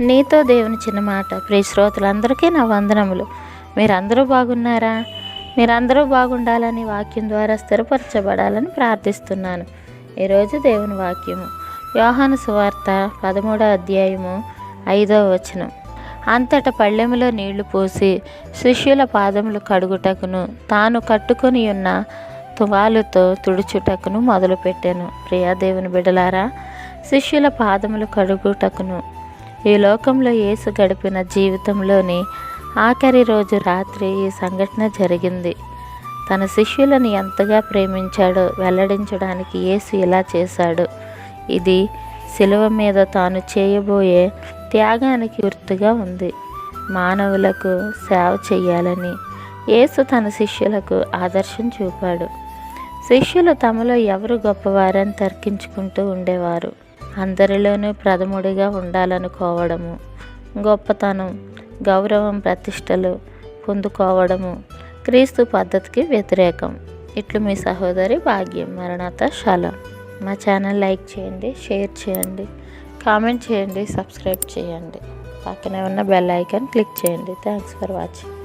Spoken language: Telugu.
నీతో దేవుని చిన్న మాట. ప్రియ శ్రోతలందరికీ నా వందనములు. మీరందరూ బాగున్నారా? మీరందరూ బాగుండాలని వాక్యం ద్వారా స్థిరపరచబడాలని ప్రార్థిస్తున్నాను. ఈరోజు దేవుని వాక్యము. యోహాను సువార్త పదమూడో అధ్యాయము ఐదవ వచనం. అంతట పళ్ళెములో నీళ్ళు పోసి శిష్యుల పాదములు కడుగుటకును తాను కట్టుకొని ఉన్న తువాలుతో తుడుచుటకును మొదలుపెట్టాను. ప్రియా దేవుని బిడలారా శిష్యుల పాదములు కడుగుటకును ఈ లోకంలో యేసు గడిపిన జీవితంలోని ఆఖరి రోజు రాత్రి ఈ సంఘటన జరిగింది. తన శిష్యులను ఎంతగా ప్రేమించాడో వెల్లడించడానికి యేసు ఇలా చేశాడు. ఇది శిలువ మీద తాను చేయబోయే త్యాగానికి గుర్తుగా ఉంది. మానవులకు సేవ చేయాలని యేసు తన శిష్యులకు ఆదర్శం చూపాడు. శిష్యులు తమలో ఎవరు గొప్పవారని తర్కించుకుంటూ ఉండేవారు. అందరిలోనూ ప్రథముడిగా ఉండాలనుకోవడము గొప్పతనం గౌరవం ప్రతిష్టలు పొందుకోవడము క్రీస్తు పద్ధతికి వ్యతిరేకం. ఇట్లు మీ సహోదరి భాగ్యం మరణాత శలం మా ఛానల్ లైక్ చేయండి షేర్ చేయండి కామెంట్ చేయండి సబ్స్క్రైబ్ చేయండి. పక్కనే ఉన్న బెల్ ఐకాన్ క్లిక్ చేయండి. Thanks for watching.